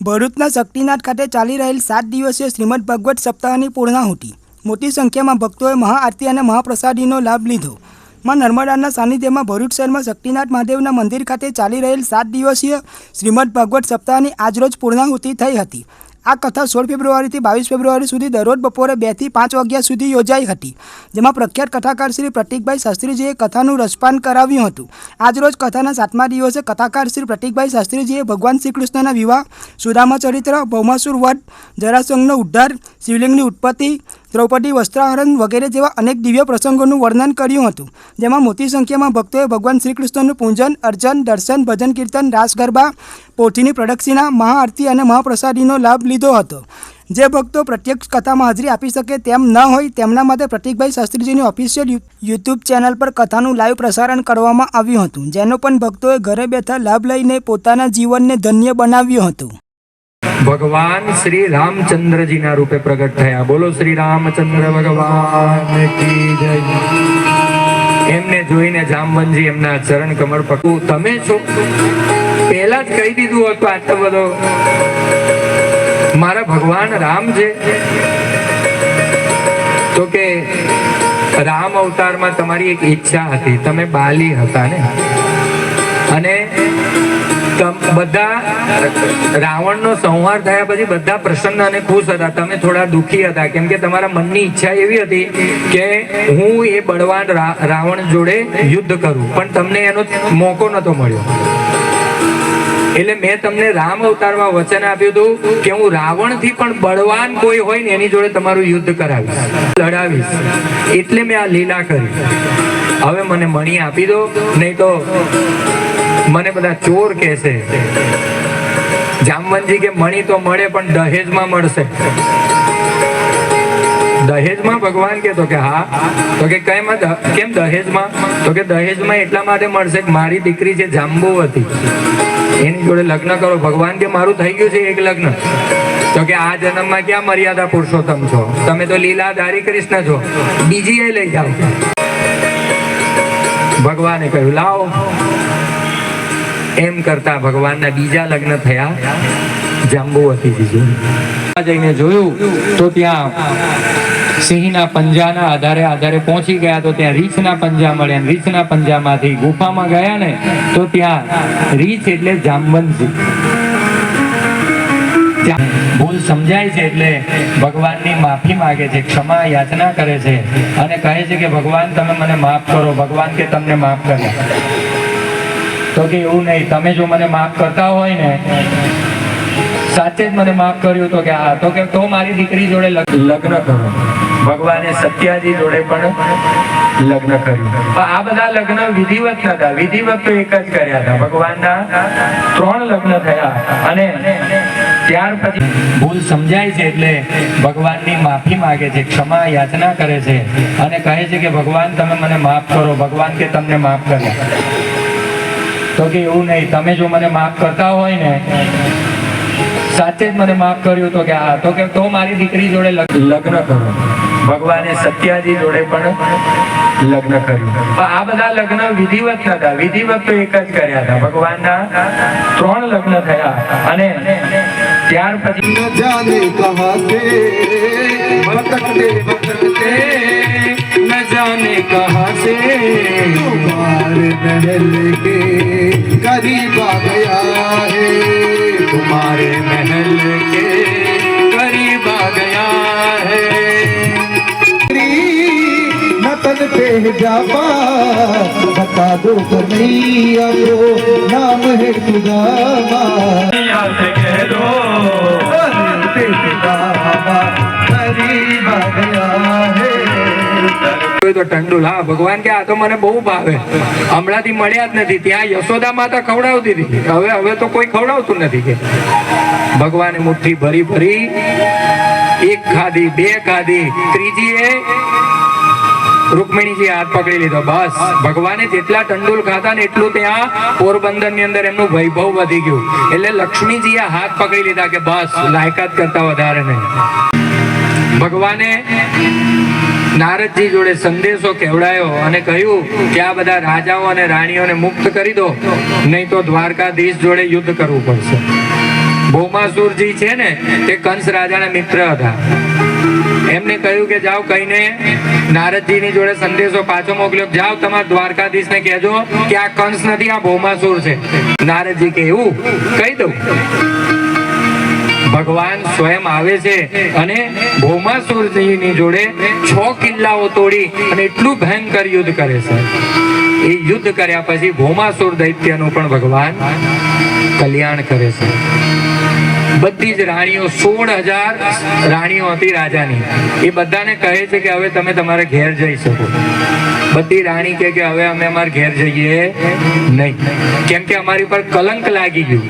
ભરૂચના શક્તિનાથ ખાતે ચાલી રહેલ સાત દિવસીય શ્રીમદ ભગવત સપ્તાહની પૂર્ણાહુતિ મોટી સંખ્યામાં ભક્તોએ મહાઆરતી અને મહાપ્રસાદીનો લાભ લીધો. માં નર્મદાના સાનિધ્યમાં ભરૂચ શહેરમાં શક્તિનાથ મહાદેવના મંદિર ખાતે ચાલી રહેલ સાત દિવસીય શ્રીમદ ભગવત સપ્તાહની આજરોજ પૂર્ણાહુતિ થઈ હતી. આ કથા સોળ ફેબ્રુઆરીથી બાવીસ ફેબ્રુઆરી સુધી દરરોજ બપોરે બેથી પાંચ વાગ્યા સુધી યોજાઈ હતી, જેમાં પ્રખ્યાત કથાકાર શ્રી પ્રતિકભાઈ શાસ્ત્રીજીએ કથાનું રસપાન કરાવ્યું હતું. આજરોજ કથાના સાતમા દિવસે કથાકાર શ્રી પ્રતિકભાઈ શાસ્ત્રીજીએ ભગવાન શ્રી કૃષ્ણના વિવાહ, સુદામા ચરિત્ર, ભૌમાસુર વધ જરાસંઘનો ઉદ્ધાર શિવલિંગની ઉત્પત્તિ, દ્રૌપદી, વસ્ત્રાહરણ વગેરે જેવા અનેક દિવ્ય પ્રસંગોનું વર્ણન કર્યું હતું, જેમાં મોટી સંખ્યામાં ભક્તોએ ભગવાન શ્રી કૃષ્ણનું પૂજન, અર્ચન, દર્શન, ભજન, કીર્તન, રાસ, ગરબા, પોથીની પ્રદક્ષિણા, મહાઆરતી અને મહાપ્રસાદીનો લાભ લીધો હતો. જે ભક્તો પ્રત્યક્ષ કથામાં હાજરી આપી શકે તેમ ન હોય, તેમના માટે પ્રતિકભાઈ શાસ્ત્રીજીની ઓફિશિયલ યુટ્યુબ ચેનલ પર કથાનું લાઈવ પ્રસારણ કરવામાં આવ્યું હતું, જેનો પણ ભક્તોએ ઘરે બેઠા લાભ લઈને પોતાના જીવનને ધન્ય બનાવ્યું હતું. ભગવાન શ્રી રામચંદ્રજીના રૂપે પ્રગટ થયા. બોલો શ્રી રામચંદ્ર ભગવાન એમને જોઈને જામવનજી એમના ચરણ કમળ પકવું તમે છો? પહેલા જ કહી દીધું હતું આટલો બધો. મારા ભગવાન રામ છે. તો કે રામ અવતારમાં તમારી એક ઈચ્છા હતી. તમે બાલી હતા ને? અને બધા રાવણનો સંહાર થયા પછી બધા પ્રસન્ન અને ખુશ હતા. તમે થોડા દુઃખી હતા. કેમ કે તમારા મનની ઈચ્છા એવી હતી કે હું એ બળવાન રાવણ જોડે યુદ્ધ કરું. પણ તમને એનો મોકો નતો મળ્યો. એટલે મેં તમને રામ અવતારમાં વચન આપ્યું હતું કે હું રાવણથી પણ બળવાન કોઈ હોય ને એની જોડે તમારું યુદ્ધ કરાવીશ. લડાવીશ. એટલે મેં આ લીલા કરી. હવે મને મણી આપી દો. નહીં તો મને બધા ચોર કહેશે જામવનજી કે મણી તો મળે પણ દહેજમાં મળશે. દહેજમાં ભગવાન કહેતો કે હા, તો કે કેમ કેમ દહેજમાં? તો કે દહેજમાં એટલા માટે મળશે કે મારી દીકરી છે જાંબુવતી. એની જોડે લગ્ન કરો. ભગવાન કે મારું થઈ ગયું છે એક લગ્ન. તો કે આ જન્મમાં ક્યાં મર્યાદા પુરુષોત્તમ છો? તમે તો લીલાધારી કૃષ્ણ છો. બીજી એ લઈ જાઓ. ભગવાને કહ્યું, લાવો. એમ કરતા ભગવાનના બીજા લગ્ન થયા. જાંબુવતીજી જઈને જોયું તો ત્યાં સિંહના પંજાના આધારે આધારે પહોંચી ગયા તો ત્યાં રીછના પંજા મળ્યા. રીછના પંજામાંથી ગુફામાં ગયા ને તો ત્યાં રીછ એટલે જામવંતજી ભૂલ સમજાય છે એટલે ભગવાનની માફી માગે છે, ક્ષમા યાચના કરે છે અને કહે છે કે ભગવાન તમે મને માફ કરો, ભગવાન કે તમને માફ કર્યા તો કે એવું નહીં, તમે જો મને માફ કરતા હોય ને, સાચે જ મને માફ કર્યું તો કે હા, તો કે તો મારી દીકરી જોડે લગ્ન કરો. ભગવાને સત્યાજી જોડે પણ લગ્ન કર્યું. આ બધા લગ્ન વિધિવત નતા વિધિવત તો એક જ કર્યા હતા. ભગવાનના ત્રણ લગ્ન થયા અને ત્યાર પછી ભૂલ સમજાય છે એટલે ભગવાનની માફી માગે છે, ક્ષમા યાચના કરે છે અને કહે છે કે ભગવાન તમે મને માફ કરો, ભગવાન કે તમને માફ કર્યા તો કે એવું નહીં, તમે જો મને માફ કરતા હોય ને સાચે જ મને માફ કર્યું તો કે હા, તો કે તો મારી દીકરી જોડે લગ- લગ્ન કરો. ભગવાને સત્યાજી જોડે પણ લગ્ન કર્યું. આ બધા લગ્ન વિધિવત નતા. વિધિવત તો એક જ કર્યા હતા. ભગવાનના ત્રણ લગ્ન થયા અને ત્યાર પછી जाने कहाँ से तुम्हारे महल के करीब आ गया है तुम्हारे महल के करीब आ गया है नतन पे जावा बता दो कन्हैया को नाम है खुदा से कह दो करीब आ गया है તો ભગવાન મુઠ્ઠી ભરી ભરી એક ખાધી, બે ખાધી. ત્રીજી એ રૂકમિણીજી હાથ પકડી લીધો. બસ. ભગવાને જેટલા ટંડુલ ખાધા ને એટલું ત્યાં પોરબંદરની અંદર એમનું વૈભવ વધી ગયું. એટલે લક્ષ્મીજીએ હાથ પકડી લીધા કે બસ, લાયકાત કરતા વધારે નહીં. ભગવાને નારદજી જોડે સંદેશો કેવડાયો અને કહ્યું કે આ બધા રાજાઓ અને રાણીઓને મુક્ત કરી દો, નહીં તો દ્વારકાધીશ જોડે યુદ્ધ કરવું પડશે. ભૌમાસુરજી છે ને, તે કંસ રાજાના મિત્ર હતા. એમને કહ્યું કે જાઓ કહીને નારદજીની જોડે સંદેશો પાછો મોકલ્યો. જાઓ તમારા દ્વારકાધીશને કહેજો કે આ કંસ નથી, આ ભૌમાસુર છે. નારદજી કે, એવું? કહી દઉં. ભગવાન સ્વયં આવે છે અને ભૌમાસુરજીની જોડે છ કિલ્લાઓ તોડી અને એટલું ભયંકર યુદ્ધ કરે છે. એ યુદ્ધ કર્યા પછી ભૌમાસુર દૈત્યનું પણ ભગવાન કલ્યાણ કરે છે. બધી જ રાણીઓ, સોળ હજાર રાણીઓ હતી રાજાની. એ બધાને કહે છે કે હવે તમે તમારા ઘેર જઈ શકો. બધી રાણી કે કે હવે અમે અમારા ઘેર જઈએ નહીં. કેમ કે અમારી પર કલંક લાગી ગયું.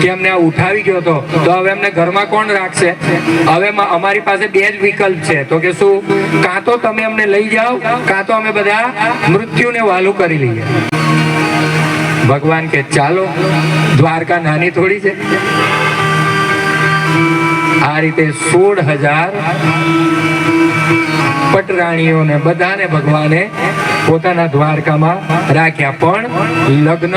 કે અમને આ ઉઠાવી ગયો હતો તો હવે અમને ઘરમાં કોણ રાખશે? હવે અમારી પાસે બે જ વિકલ્પ છે. તો કે શું? કાં તો તમે અમને લઈ જાઓ, કાં તો અમે બધા મૃત્યુને વાલું કરી લઈએ. ભગવાન કે ચાલો, દ્વારકા નાની થોડી છે. આ રીતે સોળ હજાર પટરાણીઓને બધાને ભગવાને પોતાના દ્વારકામાં રાખ્યા. પણ લગ્ન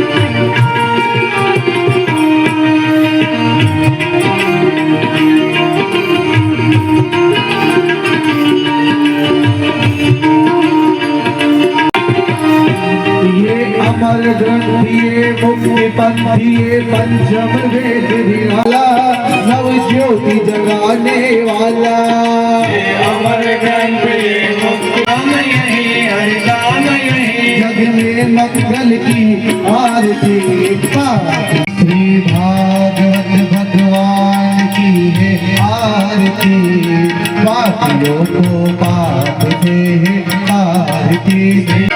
श्री भागवत भगवान की है आरती पापियों को पाप से है आरती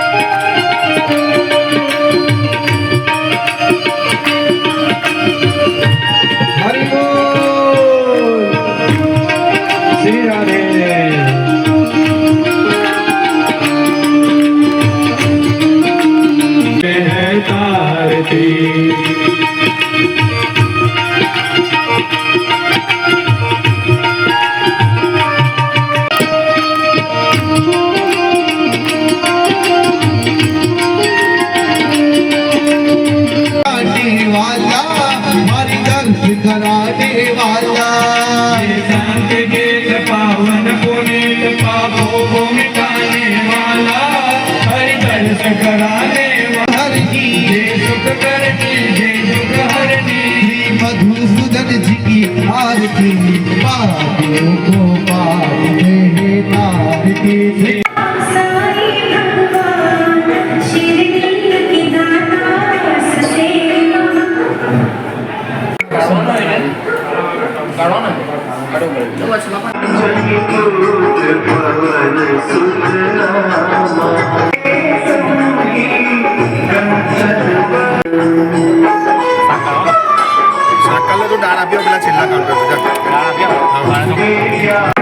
શંકરા દેવાયા Yeah.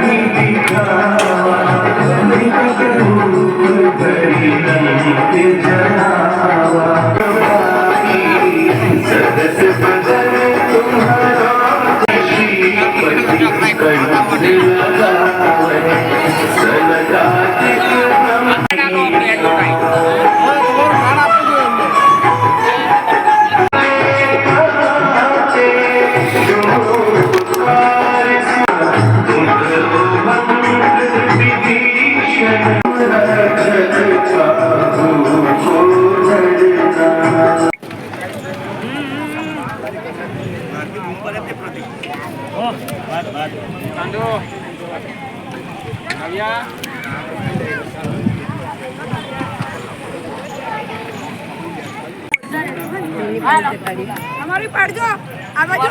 અમારી પાડજો. આ બાજુ.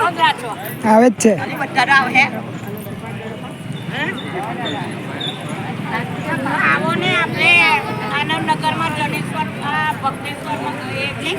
આવે જ છે. આવો ને આપણે આનંદનગરમાં જડેશ્વર આ ભક્તેશ્વરમાં આ એક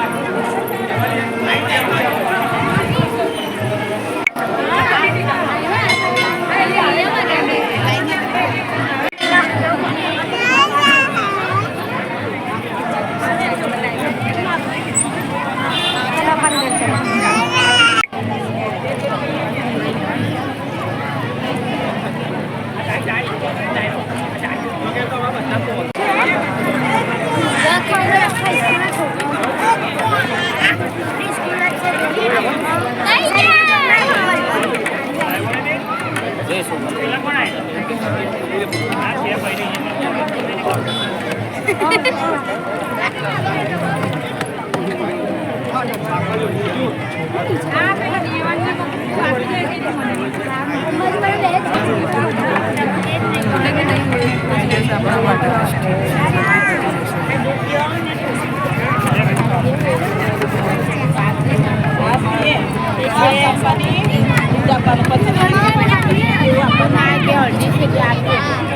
ત્યાં પછી આપણને આ સપ્તાહનું અહીં વધારે ગયા હળદી